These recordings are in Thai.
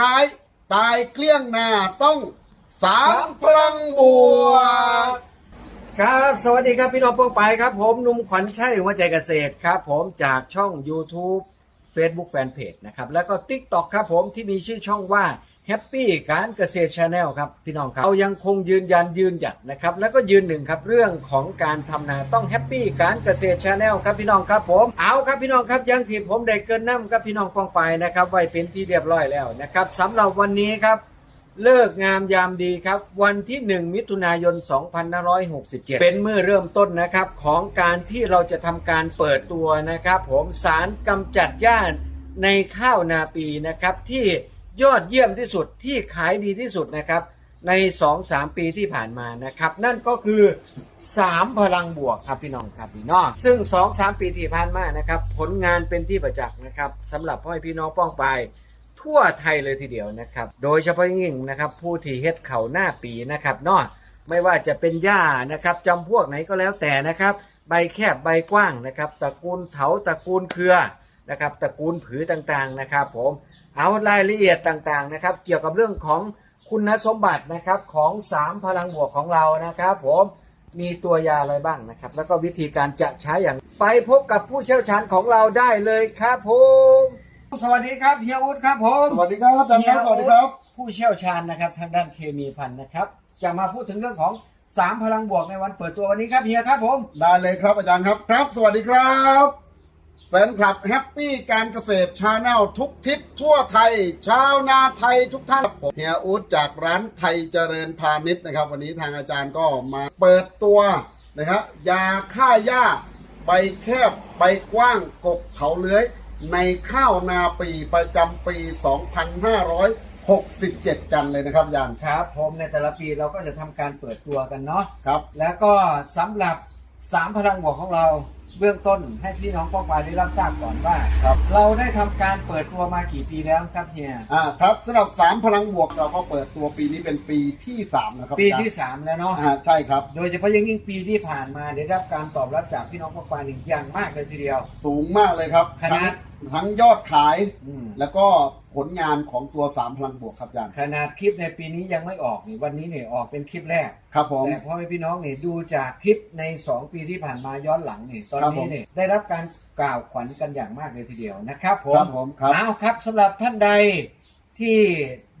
ร้ายตายเกลี้ยงหน้าต้องสามพลังบวกครับ สวัสดีครับพี่น้องโป้งไปครับ ผมนุ่มขวัญชัยหัวใจเกษตรครับ ผมจากช่อง YouTube Facebook Fanpage นะครับ แล้วก็ TikTok ครับผมที่มีชื่อช่องว่า Happy การเกษตร Channel ครับพี่น้องครับเรายังคงยืนยันยืนหยัดนะครับ แล้วก็ยืนหนึ่งครับเรื่องของการทำนาต้อง Happy การเกษตร Channel ครับพี่น้องครับผมเอาครับพี่น้องครับยังที่ผมได้เกินน้ำครับพี่น้องปองไปนะครับไว้เป็นที่เรียบร้อยแล้วนะครับสำหรับวันนี้ครับเลิกงามยามดีครับ วันที่ 1 มิถุนายน 2567 เป็นเมื่อเริ่มต้นนะครับ ของการที่เราจะทำการเปิดตัวนะครับ ผมสารกำจัดหญ้าในข้าวนาปีนะครับที่ ยอดเยี่ยมที่สุดที่ขายดีที่สุดนะครับ ใน 2-3 ปีที่ผ่านมานะครับ นั่นก็คือ 3 พลังบวกครับพี่น้องครับพี่น้องซึ่ง 2-3 ปีที่ผ่านมานะครับ ผลงานเป็นที่ประจักษ์นะครับสำหรับพ่อพี่น้องป้องไปทั่วไทยเลยทีเดียวนะครับ โดยเฉพาะอย่างยิ่งนะครับ ผู้ที่เฮ็ดเข่าหน้าปีนะครับเนาะไม่ว่าจะเป็นหญ้านะครับจำพวกไหนก็แล้วแต่นะครับ ใบแคบใบกว้างนะครับตระกูลเถาตระกูลเครือนะครับตระกูลผือต่างๆนะครับ ผม เอารายละเอียดต่างๆนะครับ เกี่ยวกับเรื่องของคุณสมบัตินะครับของสามพลังบวกของเรานะครับ ผมมีตัวยาอะไรบ้างนะครับ แล้วก็วิธีการจะใช้อย่างไปพบกับผู้เชี่ยวชาญของเราได้เลยครับผมสวัสดีครับเฮียอุดครับผมสวัสดีครับอาจารย์ครับสวัสดีครับ ผู้เชี่ยวชาญนะครับทางด้านเคมีพันธุ์นะครับ จะมาพูดถึงเรื่องของสามพลังบวกในวันเปิดตัววันนี้ครับเฮียครับผม ได้เลยครับอาจารย์ครับครับ สวัสดีครับแฟนคลับแฮปปี้การเกษตรชาแนลทุกทิศทั่วไทย ชาวนาไทยทุกท่านผมเฮียอูดจากร้านไทยเจริญพาณิชย์นะครับ วันนี้ทางอาจารย์ก็มาเปิดตัวนะครับยาฆ่าหญ้าใบแคบใบกว้างกกเถาเลื้อย ในข้าวนาปีประจำปี 2567 กันเลยนะครับอาจารย์ครับ ผมในแต่ละปีเราก็จะทำการเปิดตัวกันเนาะครับ แล้วก็สำหรับสามพลังบวกของเรา เบื้องต้นให้พี่น้องป้องปายได้รับทราบก่อนว่า ครับ เราได้ทำการเปิดตัวมากี่ปีแล้วครับเฮียอ่าครับสำหรับสามพลังบวกเราก็เปิดตัวปีนี้เป็นปีที่สามนะครับปีที่สามแล้วเนาะอ่าใช่ครับ โดยเฉพาะอยังยิ่งปีที่ผ่านมาได้รับการตอบรับจากพี่น้องป้องปายหนึ่งอย่างมากเลยทีเดียว สูงมากเลยครับขนาดทั้งทั้งยอดขาย อืมแล้วก็ผลงานของตัวสามพลังบวกครับอาจารย์ขนาดคลิปในปีนี้ยังไม่ออกนี่วันนี้เนี่ยออกเป็นคลิปแรก ครับผม แต่พ่อแม่พี่น้องเนี่ยดูจากคลิปใน 2 ปีที่ผ่านมาย้อนหลังเนี่ยตอนครับผนี้มเนี่ยได้รับการกล่าวขวัญกันอย่างมากเลยทีเดียวนะครับผครัมบผมครับ เอาครับสำหรับท่านใดที่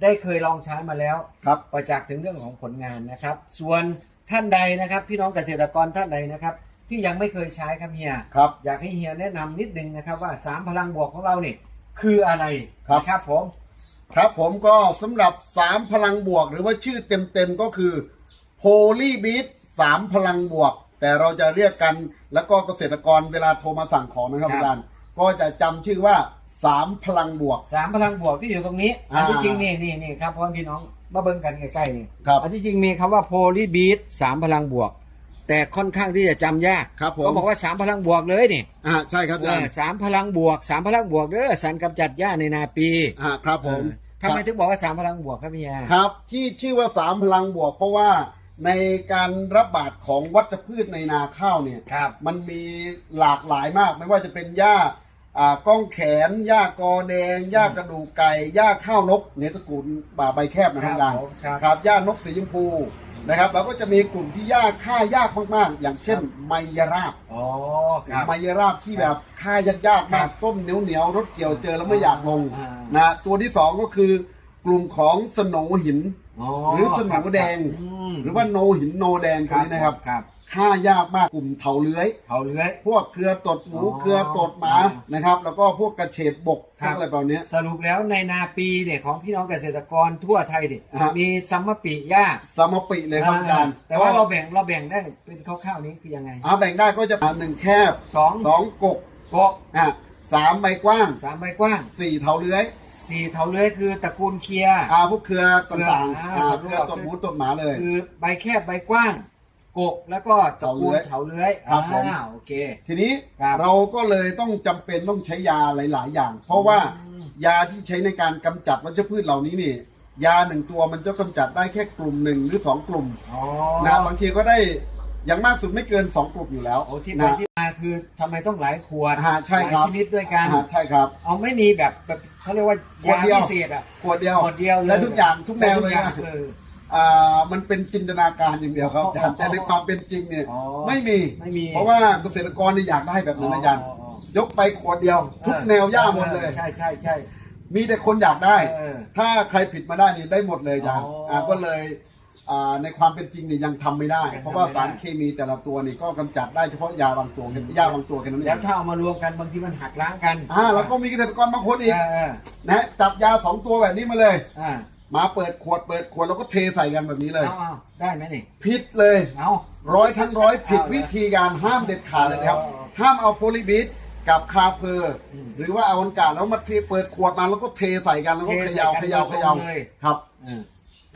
ได้เคยลองใช้มาแล้ว ครับ ประจักษ์ถึงเรื่องของผลงานนะครับ ส่วนท่านใดนะครับ พี่น้องเกษตรกรท่านใดนะครับ ที่ยังไม่เคยใช้ครับเฮียครับ อยากให้เฮียแนะนำนิดนึงนะครับว่าสามพลังบวกของเราเนี่ยคืออะไรครับ นะครับผมครับผมก็สำหรับสามพลังบวก หรือว่าชื่อเต็มๆก็คือโพลีบีทสามพลังบวก แต่เราจะเรียกกันแล้วก็เกษตรกรเวลาโทรมาสั่งของนะครับครับอาจารย์ก็จะจำชื่อว่าสามพลังบวก สามพลังบวกที่อยู่ตรงนี้อ่าอันที่จริงนี่นี่นี่ครับพ่อพี่น้องมาเบิ่งกันใกล้ๆนี่ครับ อันที่จริงมีคำว่าโพลีบีทสามพลังบวก แต่ค่อนข้างที่จะจำยากครับผมก็บอกว่าสามพลังบวกเลยนี่อ่าใช่ครับอาจารย์เออสามพลังบวกสามพลังบวกเด้อสารกำจัดหญ้าในนาปีอ่าครับผมเออทำไมถึงบอกว่าสามพลังบวกครับพี่ยาครับ ที่ชื่อว่าสามพลังบวก เพราะว่าในการระบาดของวัชพืชในนาข้าวเนี่ย ครับ มันมีหลากหลายมาก ไม่ว่าจะเป็นหญ้าอ่าก้องแขนหญ้ากอแดงหญ้ากระดูกไก่หญ้าข้าวนกในตระกูลบ่าใบแคบนะครับอาจารย์ผมครับ ครับหญ้านกสีชมพู นะครับแล้วก็จะมีกลุ่มที่หญ้าฆ่ายากมากๆ อย่างเช่นครับไมยราบอ๋อครับ ไมยราบที่แบบฆ่ายากๆครัมากบต้มเหนียวๆรถเกี่ยวเจอแล้วไม่อยากลงอ่านะตัวที่สองก็คือกลุ่มของสโหนหินอ๋อหรือสโหนแดงมหรือว่าโนหินโนแดงตัวนี้นะครับ ครับ ฆ่ายากมากกลุ่มเถาเลื้อย เขาเลื้อย พวกเครือตดหมูอ๋อเครือตดหมาอ่านะครับ แล้วก็พวกกระเฉดบกคพรัวบ กอะไรแบบเนี้ย สรุปแล้วในนาปีเนี่ยของพี่น้องเกษตรกรทั่วไทยเนี่ยอ่าฮะมีซัมมะปีหญ้าสมปิเลยครับอาจารย์แต่ว่าเราแบ่งเราแบ่งได้เป็นคร่าวๆนี้คือยังไงอ่าแบ่งได้ก็จะหนึ่งแคบสองสองกกโกะอะสามใบกว้างสามใบกว้างสี่เถาเลื้อยสี่เถาเลื้อยคือตระกูลเคลียร์ อ่าพวกเครือต่างๆอ่าอ่าสำรวจเครือตดหมูตดหมาเลย คือใบแคบใบกว้าง กกแล้วก็ตระกูลเถาเถาเลื้เลื้ออยยครับผม อ่าโอเค ทีนี้ครับ เราก็เลยต้องจำเป็นต้องใช้ยาหลาย ๆ อย่าง เพราะว่า อืม ยาที่ใช้ในการกำจัดวัชพืชเหล่านี้นี่ ยาหนึ่งตัวมันจะกำจัดได้แค่กลุ่มหนึ่งหรือสองกลุ่มอ๋อนะบางทีก็ได้อย่างมากสุดไม่เกินสองกลุ่มอยู่แล้วโอ้ที่ไปนะ ที่มาคือทำไมต้องหลายขวดอ่าใช่ครับ หลายชนิดด้วยกัน อ่าใช่ครับ เอาไม่มีแบบแบบเขาเรียกว่าขวดยาเดียว พิเศษอะขวดเดียวขวดเดียวเลยและทุกอย่างทุกแนวเลยทุกอางนะเอออ่ามันเป็นจินตนาการอย่างเดียวครับอ๋ออาจารย์แต่ในความเป็นจริงเนี่ยอ๋อไม่มี ไม่มีเพราะว่าเกษตรกรเนี่ยอยากได้แบบนั้นอาจารย์อ๋ออ๋อยกไปขวดเดียว ทุกแนวย่าหมดเลย ใช่ใช่ใช่ มีแต่คนอยากได้ เออถ้าใครผิดมาได้นี่ได้หมดเลยอาจารย์อ๋ออ่าก็เลยอ่าในความเป็นจริงเนี่ยยังทำไม่ได้ ยังทำไม่ได้ เพราะว่าสารเคมีแต่ละตัวนี่ก็กำจัดได้เฉพาะยาบางตัวยาบางตัวแค่นั้นเอแล้วงถ้าเอามารวมกันบางทีมันหักล้างกันอ่าแล้วก็มีเกษตรกรบางคนอีกเออนะจับยาสองตัวแบบนี้มาเลย อ่า มาเปิดขวดเปิดขวดแล้วก็เทใส่กันแบบนี้เลยเอาเอาได้ไหมนี่ผิดเลย เอา ร้อยทั้งร้อยผิดเอาเลยวิธีการห้ามเด็ดขาดเลยนะครับเอาเอาห้ามเอาโพลีบิสกับคาเพอร์อืมหรือว่าเอาวันกาศแล้วมาเทเปิดขวดมาแล้วก็เทใส่กันแล้วก็เทเขใส่ย่ากันเขย่าโดเขยตรงย่าเลย ครับอืม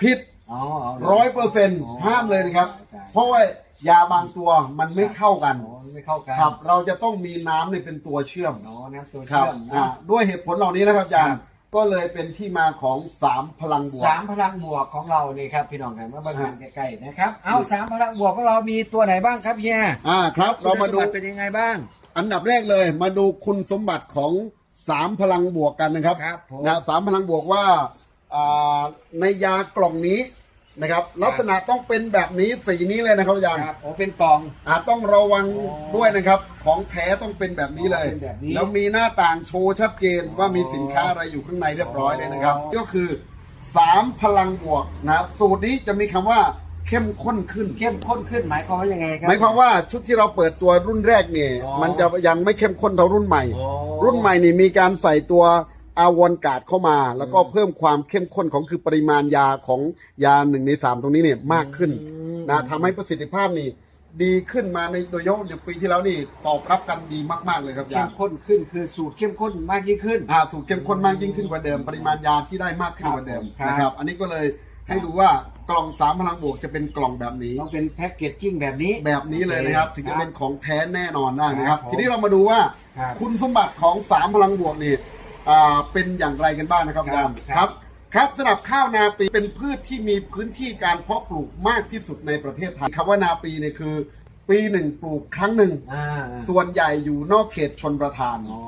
ผิดอ๋อเอาลร้อยเปอร์เซ็นต์ห้ามเลยนะครับเพราะว่ายาบางตัวมันไม่เข้ากันอ๋อไม่เข้ากันครับ เราจะต้องมีน้ำเนี่ยเป็นตัวเชื่อมอ๋อน้ำตัวครัเชื่บอมอ่านะ ด้วยเหตุผลเหล่านี้นะครับอาจารครัย์ บ ก็เลยเป็นที่มาของสามพลังบวก สามพลังบวกของเรานี่ครับพี่น้องครับมาเบิ่งกันฮะใกล้ๆนะครับเอาสามพลังบวกของเรามีตัวไหนบ้างครับเฮียอ่าครับเรามาดูคุณสมบัติเป็นยังไงบ้าง อันดับแรกเลย มาดูคุณสมบัติของสามพลังบวกกันนะครับครับผม นะสามพลังบวกว่าอ่าในยากล่องนี้ นะครับ ลักษณะต้องเป็นแบบนี้สีนี้เลยนะครับอาจารย์ครับโอ้เป็นกล่อง อาต้องระวังอ๋อด้วยนะครับ ของแท้ต้องเป็นแบบนี้เลยอ๋อเป็นแบบนี้แล้วมีหน้าต่างโชว์ชัดเจนว่ามีอ๋อสินค้าอะไรอยู่ข้างในเรียบร้อยเลยนะครับ อ๋อ ก็คือสามพลังบวกนะสูตรนี้จะมีคำว่าเข้มข้นขึ้น เข้มข้นขึ้นหมายความว่ายังไงครั หมายความว่าชุดที่เราเปิดตัวรุ่นแรกเนี่ย อ๋อมันจะยังไม่เข้มข้นเท่ารุ่นใหม่ อ๋อรุ่นใหม่นี่มีการใส่ตัว อาวอนการ์ดเข้ามา แล้วก็อืมเพิ่มความเข้มข้นของคือปริมาณยาของยาหนึ่งในสามตรงนี้เนี่ยมากขึ้นอืมนะทำให้ประสิทธิภาพนี่ดีขึ้นมาในโดยเฉพาะอย่างปีที่แล้วนี่ตอบรับกันดีมากๆเลยครับเข้ยามข้นขึ้นคือสูตรเข้มข้นมากยิ่งขึ้น อ่าสูตรเข้มข้นมากยิ่งขึ้นกว่าเดิม ปริมาณยาที่ได้มากขึ้นกว่าเดิมครับ นะครับ อันนี้ก็เลยให้ดูว่ากล่องสามพลังบวกจะเป็นกล่องแบบนี้ ต้องเป็นแพ็กเกจจิ้งแบบนี้ แบบนี้เลยนะครับ ถึงจะเป็นของแท้แน่นอนได้นะครับ ครับผมทีนี้เรามาดูว่า ครับ คุณสมบัติของสามพลังบวกนี่ อ่าเป็นอย่างไรกันบ้างนะครับอาครัจาบรย์ครับครับสำหรับข้าวนาปีเป็นพืชที่มีพื้นที่การเพาะปลูกมากที่สุดในประเทศไทยคำว่านาปีเนี่ยคือ ปีหนึ่งปลูกครั้งหนึ่ง อ่าส่วนใหญ่อยู่นอกเขตชนประทานอ๋อ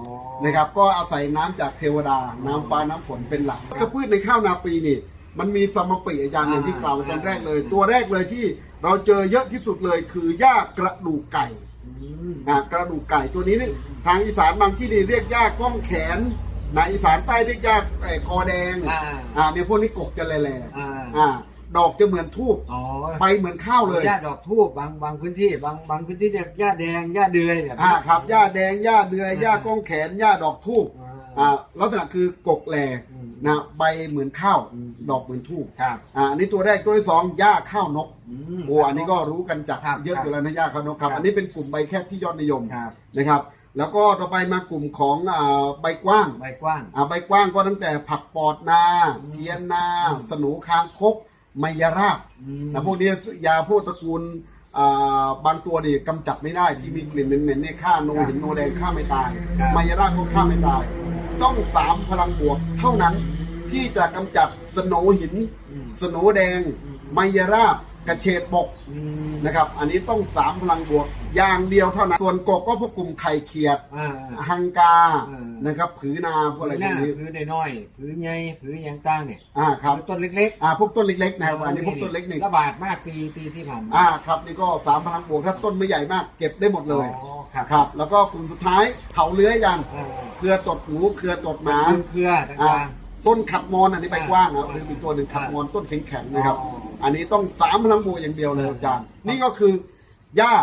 นะครับ ก็อาศัยน้ำจากเทวดา น้ำฟ้าน้ำฝนเป็นหลักจะพืชในข้าวนาปีนี่ มันมีสมปิอาจารย์อย่างที่กล่าวไปตอนแรกเลย ตัวแรกเลยที่เราเจอเยอะที่สุดเลยคือหญ้ากระดูกไก่อืม อ่ากระดูกไก่ตัวนี้นี่ทางอีสานบางที่นี่เรียกหญ้าก้องแขน นะอีสานใต้เรียกหญ้าไอ้คอแดงอ่าอ่าเนี่ยพวกนี้กกจะแหล่อ่า ๆอ่า ดอกจะเหมือนทูบอ๋อใบเหมือนข้าวเลย หญ้าดอกทูบบางบางพื้นที่ บางบางพื้นที่เรียกหญ้าแดงหญ้าเดือยแบบอ่านี้ครับหญ้าแดงหญ้าเดือยหญ้าก้องแขนหญ้าดอกทูบอ่าอ่าลักษณะคือกกแหลอืมนะใบเหมือนข้าวอืม ดอกเหมือนทูบครับอ่าอันนี้ตัวแรกตัวที่สองหญ้าข้าวนกม โอ้อันนี้ก็รู้กันจากครับเยอะอยู่แล้วนะหญ้าข้าวนกครับ ครับ อันนี้เป็นกลุ่มใบแคบที่ยอดนิยมครับ นะครับ แล้วก็ต่อไปมากลุ่มของอ่าใบกว้างใบกว้าง อ่าใบกว้างก็ตั้งแต่ผักปอดนาอืมเทียนนา อืม สนูคางคกไมยราบอืม นะพวกนี้ยาพวกตระกูลอ่าบางตัวนี่กำจัดไม่ได้ที่มีกลิ่นเหม็นๆเนี่ยฆ่าโนหินโนแดงฆ่าไม่ตายครับ ไมยราบก็ฆ่าไม่ตาย ต้องสามพลังบวกเท่านั้นที่จะกำจัดสโนหิน อืม สโนแดง ไมยราบ กระเฉดบกอืมนะครับ อันนี้ต้องสามพลังบวก อย่างเดียวเท่านั้น ส่วนกกก็พวกกลุ่มไข่เขียดอ่าฮังกาอืมนะครับ ผือนาพวกอะไรผือหพวน้ากนี้ ผือน้อยๆผือใหญ่ผือหยังต่างเนี่ยอ่าครับ ต้นเล็กอ่าพวกต้นเล็กๆๆนะครับอันนี้พวกต้นเล็กนี่ระบาดมากปีปีที่ผ่านมาอ่าครับ นี่ก็สามพลังบวกถ้าต้นไม่ใหญ่มากเก็บได้หมดเลยอ๋อครับครับ แล้วก็กลุ่มสุดท้ายเถาเลื้อยยัน อ่าเครือตดหมูเครือตดหมาเป็นเครืออ่าต่าง ต้นขัดมอนอันนี้ใบกว้างครับอ่าคือมีตัวหนึ่งขัดมอนต้นแข็งๆนะครับอ๋ออันนี้ต้องสามพลังบวกอย่างเดียวเลยอาจารย์ นี่ก็คือหญ้า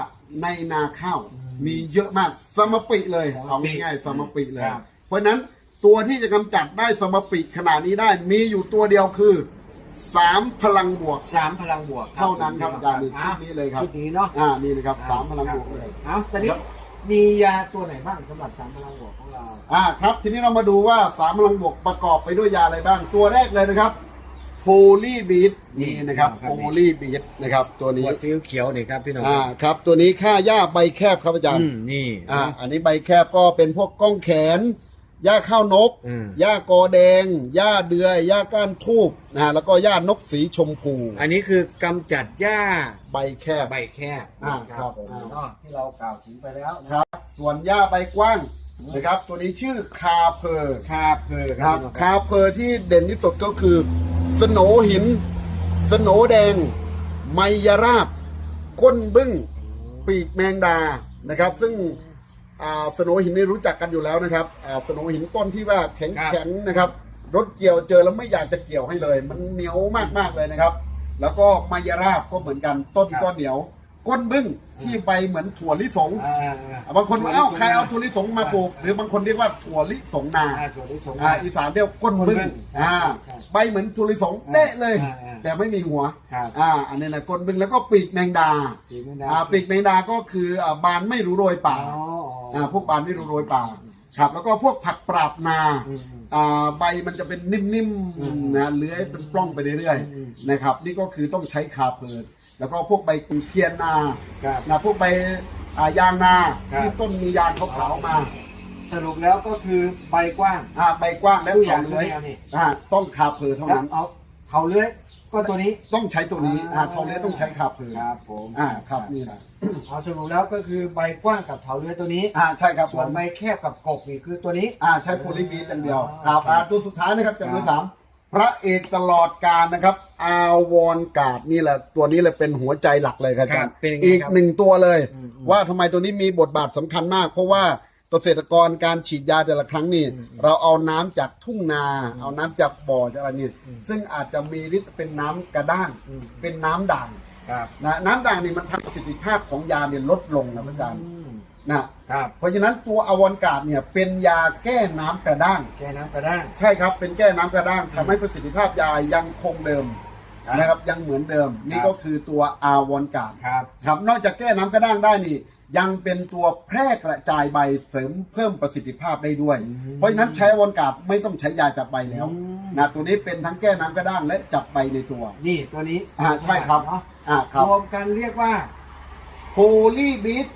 ในนาข้าวอืมมีเยอะมากสมปิเลยสมปิเอาง่ายๆสมปิเลย ครับเพราะฉะนั้นตัวที่จะกำจัดได้สมปิขนาดนี้ได้มีอยู่ตัวเดียวคือสามพลังบวกๆสามพลังบวกเท่านั้นครับอาจารย์นี่ชุดนี้เลยครับ ชุดนี้เนาะอ่านี่นะครับสามพลังบวกเลย เอาตอนนี้ มียาตัวไหนบ้างสำหรับสามพลังบวกของเรา อ่าครับทีนี้เรามาดูว่าสามพลังบวกประกอบไปด้วยยาอะไรบ้าง ตัวแรกเลยนะครับโพลีบีทนี่นะครับ โพลีบีทนะครับ ตัวนี้หัวซีอิ๊วเขียวนี่ครับพี่น้องอ่าครับ ตัวนี้ค่าหญ้าใบแคบครับอาจารย์อืมนี่อ่าอันนี้ใบแคบก็เป็นพวกก้องแขน หญ้าข้าวนกอืมหญ้ากอแดงหญ้าเดือยหญ้าก้านทูบนะฮะแล้วก็หญ้านกสีชมพู อันนี้คือกำจัดหญ้าใบแคบใบแคบอ่านะครับผมอ่าเนาะที่เรากล่าวถึงไปแล้วนะครับ ส่วนหญ้าใบกว้างนะครับ ตัวนี้ชื่อคาเพอร์คาเพอครับพี่น้องคาเพอร์ที่เด่นที่สุดก็คือ สโหนหิน สโหนแดง ไมยราบ ก้นบึ้ง ปีกแมงดานะครับ ซึ่ง อ่าสโหนหินนี่รู้จักกันอยู่แล้วนะครับอ่าสโหนหินต้นที่ว่าแข็งแข็งนะครับ รถเกี่ยวเจอแล้วไม่อยากจะเกี่ยวให้เลย มันเหนียวมากๆเลยนะครับ แล้วก็ไมยราบก็เหมือนกันต้นก็เหนียว ก้นบึ้งที่ใบเหมือนถั่วลิสงอ่าอะบางคนว่าเอ้าใครเอาถั่วลิสงมาปลูกหรือบางคนเรียกว่าถั่วลิสงนา อ่าถั่วลิสง อ่าอีสานเรียกก้นบึ้งก้นบึ้งอ่าใช่ใบเหมือนถั่วลิสงเป๊ะเลย อ่าอ่าแต่ไม่มีหัวครับ อ่าอันนี้นะก้นบึ้งแล้วก็ปีกแมงดาปีกแมงดา อ่าปีกแมงดาก็คืออ่าบานไม่รู้โรยป่าอ๋อ อ่าพวกบานไม่รู้โรยป่าครับ แล้วก็พวกผักปราบนาอืมอืมอ่าใบมันจะเป็นนิ่มอืมๆนะเลื้อยเป็นปล้องไปเรื่อยอืมๆนะครับ นี่ก็คือต้องใช้คาเพลินแล้วก็พวกใบกุเทียนนาครับนะพวกใบอ่ายางนาครับที่ต้นมียางขาวๆมาสรุปแล้วก็คือใบกว้างอ่าใบกว้างและทุกอย่าเถางเลื้อยทุกแนวนี่อ่าต้องคาเพลินเท่าแล้วนั้นเอาเถาเลื้อย ก็ตัวนี้ ต้องใช้ตัวนี้อ่าเทาเลื้อยต้องใช้คาเพลินครับผมอ่าครับนี่นะเอาสรุปแล้วก็คือใบกว้างกับเถาเลื้อยตัวนี้ อ่าใช่ครับผส่วนมใบแคบกับกบนี่คือตัวนี้ อ่าใช้โพลีบีทอย่างเดียวอ๋อครับอ่าตัวสุดท้ายนะครับจำนวนสามพระเอกตลอดการนะครับ อาวรกาดนี่แหละ ตัวนี้เลยเป็นหัวใจหลักเลยครับอาจารย์เป็นยังไงอีกครับหนึ่งตัวเลยอืมอืม ว่าทำไมตัวนี้มีบทบาทสำคัญมาก เพราะว่า เกษตรกรการฉีดยาแต่ละครั้งนี่อืมเราเอาน้ำจากทุ่งนาอืมเอาน้ำจากบ่อจากอะไรนี่อืมซึ่งอาจจะมีฤทธิ์เป็นน้ำกระด้างอืมเป็นน้ำด่างครับนะน้ำด่างนี่มันทำประสิทธิภาพของยาเนี่ยลดลงนะอาจารย์อืมนะครับเพราะฉะนั้นตัวอวอนการ์ดเนี่ยเป็นยาแก้น้ำกระด้าง แก้น้ำกระด้าง ใช่ครับ เป็นแก้น้ำกระด้างทำให้ประสิทธิภาพยายังคงเดิมครับนะครับยังเหมือนเดิม นี่ครับ ก็คือตัวอาวอนการ์ดครับ ครับนอกจากแก้น้ำกระด้างได้นี่ ยังเป็นตัวแพร่กระจายใบเสริมเพิ่มประสิทธิภาพได้ด้วยอืมเพราะฉะนั้นใช้อวอนการ์ดไม่ต้องใช้ยาจับใบแล้วอืม นะตัวนี้เป็นทั้งแก้น้ำกระด้างและจับใบในตัว นี่ตัวนี้อ่าใช่ครับเนาะอ่าครับ รวมกันเรียกว่าโพลีบีท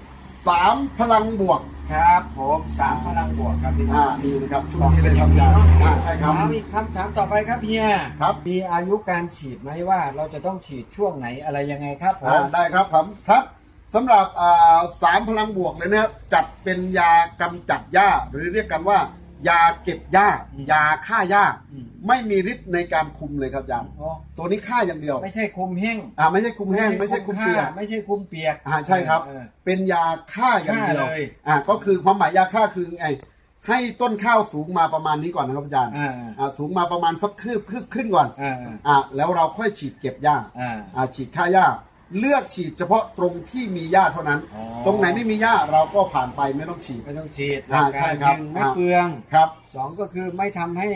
สามพลังบวกครับผมสามพลังบวกครับพี่น้อ่าองนี่นะครับชุดนี้เลยครับอาจารย์อ่าใช่ครับถามอีกคำถามต่อไปครับเฮียครับ มีอายุการฉีดไหมว่าเราจะต้องฉีดช่วงไหนอะไรยังไงครับผมอ่าได้ครับผมครับ สำหรับอ่าสามพลังบวกเลยนะครับจัดเป็นยากำจัดหญ้า หรือเรียกกันว่า ยาเก็บหญ้ายาฆ่าหญ้า อืม ไม่มีฤทธิ์ในการคุมเลยครับอาจารย์อ๋อตัวนี้ฆ่าอย่างเดียวไม่ใช่คุมแห้งอ่าไม่ใช่คุมแห้งไม่ใช่คุมเปียก ไม่ใช่คุมเปียก อ่าใช่ครับเออเป็นยาฆ่าอย่างเดียวฆ่าเลย อ่าก็คือความหมายยาฆ่าคือไงให้ต้นข้าวสูงมาประมาณนี้ก่อนนะครับอาจารย์อ่าอ่าสูงมาประมาณสักคืบคืบครึ่งก่อนอ่าอ่าแล้วเราค่อยฉีดเก็บหญ้าอ่า อ่าฉีดฆ่าหญ้า เลือกฉีดเฉพาะตรงที่มีหญ้าเท่านั้น อ๋อ ตรงไหนไม่มีหญ้าเราก็ผ่านไปไม่ต้องฉีด ไม่ต้องฉีดอ่าใช่ครับ หนึ่งไม่อ่าเปลืองครับสองก็คือไม่ทำให้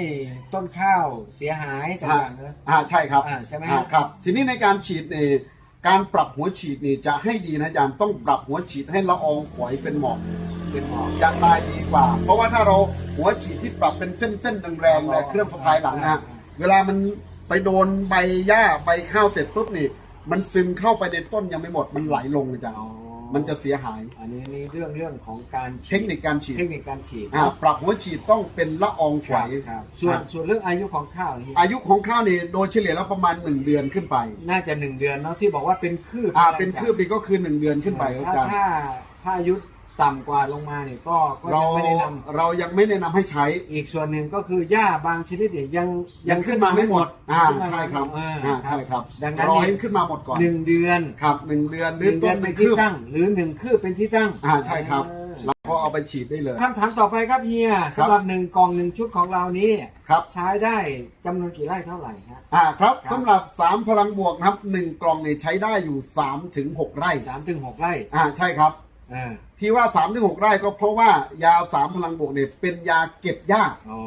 ต้นข้าวเสียหายต่างๆนะ อ่าใช่ครับอ่าใช่ไหมอ่าครับ ทีนี้ในการฉีดนี่การปรับหัวฉีดนี่จะให้ดีนะอาจารย์ต้องปรับหัวฉีดให้ละอองฝอยเป็นหมอก เป็นหมอก จะตายดีกว่า เพราะว่าถ้าเราหัวฉีดที่ปรับเป็นเส้นเส้นๆแรงๆเลยเครื่องสะพายหลังนะเวลามันไปโดนใบหญ้าใบข้าวเสร็จปุ๊บนี่ มันซึมเข้าไปในต้นยังไม่หมด มันไหลลงเลยจ้ะอ๋อมันจะเสียหาย อันนี้นี่เรื่องเรื่องของการฉีดเทคนิคการฉีดเทคนิคการฉีดอ่าปรับหัวฉีดต้องเป็นละอองฝครัอบยครับ ส่วนอ่าส่วนเรื่องอายุของข้าวนี่อายุของข้าวนี่โดยเฉลี่ยแล้วประมาณหนึ่งเดือนขึ้นไป น่าจะหนึ่งเดือนเนาะที่บอกว่าเป็นคืบอ่าเป็นคืบนี่ก็คือหนึ่งเดือนขึ้นไปครับอาถ้าจารย์ถ้าถ้าอายุ ต่ำกว่าลงมาเนี่ยก็ก็เรายังไม่แนะนำเรายังไม่แนะนำให้ใช้ อีกส่วนหนึ่งก็คือหญ้าบางชนิดเนี่ยยังยังขึ้นมาไม่หมดอ่าขึ้นมาใช่ครับเอออ่าใช่ครับดังนั้นรอเนี่ยให้ขึ้นมาหมดก่อนหนึ่งเดือนครับหนึ่งเดือนหหรือนึ่งเดืต้อนนเป็นคืที่บตั้ง หรือหนึ่งคืบเป็นที่ตั้ง อ่าใช่ครับเออเราก็เอาไปฉีดได้เลย คำถามต่อไปครับเฮียครับ สำหรับหนึ่งกล่องหนึ่งชุดของเรานี้ครับ ใช้ได้จำนวนกี่ไร่เท่าไหร่ฮะ อ่าครับครับ สำหรับสามพลังบวกนะครับหนึ่งกล่องเนี่ยใช้ได้อยู่สามถึงหกไร่สามถึงหกไร่อ่าใช่ครับเออ ที่ว่า3าถึงหไร่ก็เพราะว่ายาสามพลังบวกเนี่ยเป็นยาเก็บหญ้าอ๋อ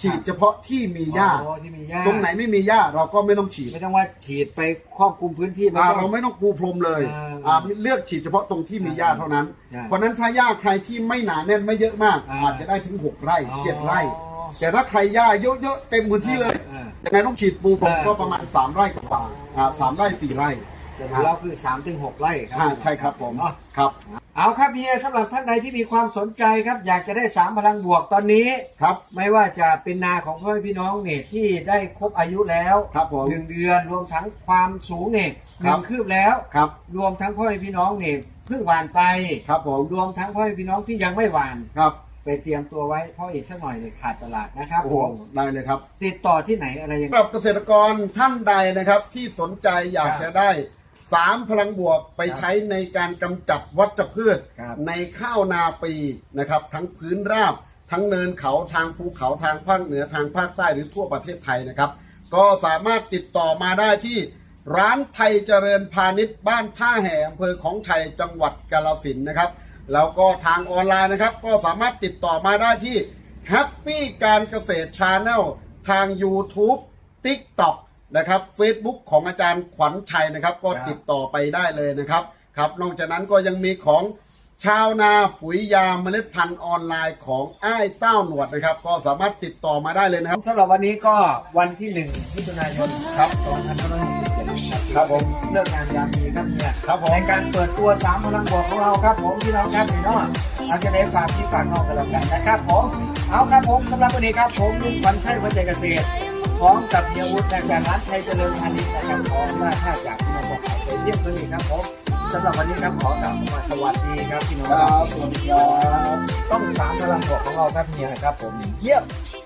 ฉีดเฉพาะที่มีหญ้าอ๋อที่มีหญ้าตรงไหนไม่มีหญ้าเราก็ไม่ต้องฉีดไม่ต้องว่าฉีดไปครอบคลุมพื้นที่ไม่อ่าต้องเราไม่ต้องปูพรมเลยอ่าอ่าเลือกฉีดเฉพาะตรงที่มีหญ้าเท่านั้นใช่เพราะฉะนั้นถ้าหญ้าใครที่ไม่หนาแน่นไม่เยอะมากอ่าอาจจะได้ถึง6ไร่อ๋อ7ไร่ แต่ถ้าใครหญ้าเยอะๆเต็มพื้นที่เลยออยังไงต้องฉีดปูพรมอ่าก็ประมาณ3ไร่กว่าๆอ่าสามไร่สี่ไร่ สรุปแล้วคือ3าถึงหไร่ครัอ่าใช่ครับผมเนาะ ครับเอาครับเฮียสำหรับท่านใดที่มีความสนใจครับ อยากจะได้สามพลังบวกตอนนี้ ครับ ไม่ว่าจะเป็นนาของพ่อแม่พี่น้องเนี่ยที่ได้ครบอายุแล้วครับผมหนึ่งเดือนรวมทั้งความสูงเนี่ยหครันึ่บ งคืบแล้ว ครับรวมทั้งพ่อแม่พี่น้องเนี่ยเพิ่งหวานไป ครับผมรวมทั้งพ่อแม่พี่น้องที่ยังไม่หวาน ครับไปเตรียมตัวไว้เพราะอีกสักหน่อยเนี่ยขาดตลาดนะครับโอ้โหผมได้เลยครับ ติดต่อที่ไหนอะไรยังสำไงหรับเกษตรกรท่านใดนะครับที่สนใจอยากครับจะได้ สามพลังบวกไปครับใช้ในการกำจัดวัชพืช ครับ ในข้าวนาปีนะครับ ทั้งพื้นราบ ทั้งเนินเขาทางภูเขาทางภาคเหนือทางภาคใต้หรือทั่วประเทศไทยนะครับ ก็สามารถติดต่อมาได้ที่ร้านไทยเจริญพาณิชย์บ้านท่าแห่อำเภอของชัยจังหวัดกาฬสินธุ์นะครับ แล้วก็ทางออนไลน์นะครับ ก็สามารถติดต่อมาได้ที่ Happy การเกษตรชาแนลทาง YouTube TikTok นะครับ Facebook ของอาจารย์ขวัญชัยนะครับ ก็ครับติดต่อไปได้เลยนะครับครับนอกจากนั้นก็ยังมีของชาวนาปุ๋ยยาเมล็ดพันธุ์ออนไลน์ของอ้ายเต้าหนวดนะครับ ก็สามารถติดต่อมาได้เลยนะครับสำหรับวันนี้ก็วันที่หนึ่งมิถุนายนครับ2567ครับผมเลิกงานยามดีครับเนี่ยครับผมในการเปิดตัวสามพลังบวกของเราครับผมพี่น้องครับพี่น้องเราจะได้ฝากที่ฝากน้องกันแล้วกันนะครับผมเอาครับผมสำหรับวันนี้ครับผมลุงขวัญชัยวัชใจเกษตร พร้อมกับเฮียวุฒิในการร้านไทยเจริญพาณิชย์นะครับขอมาถ้าจากพี่น้องบอกขายไปเยี่ยมเลยครับผมสำหรับวันนี้ครับขอกล่าวคำว่าสวัสดีครับพี่น้องครับสวัสดีครับต้องสามพลังบวกของเราครับเฮียครับผมเยี่ยม Ooh,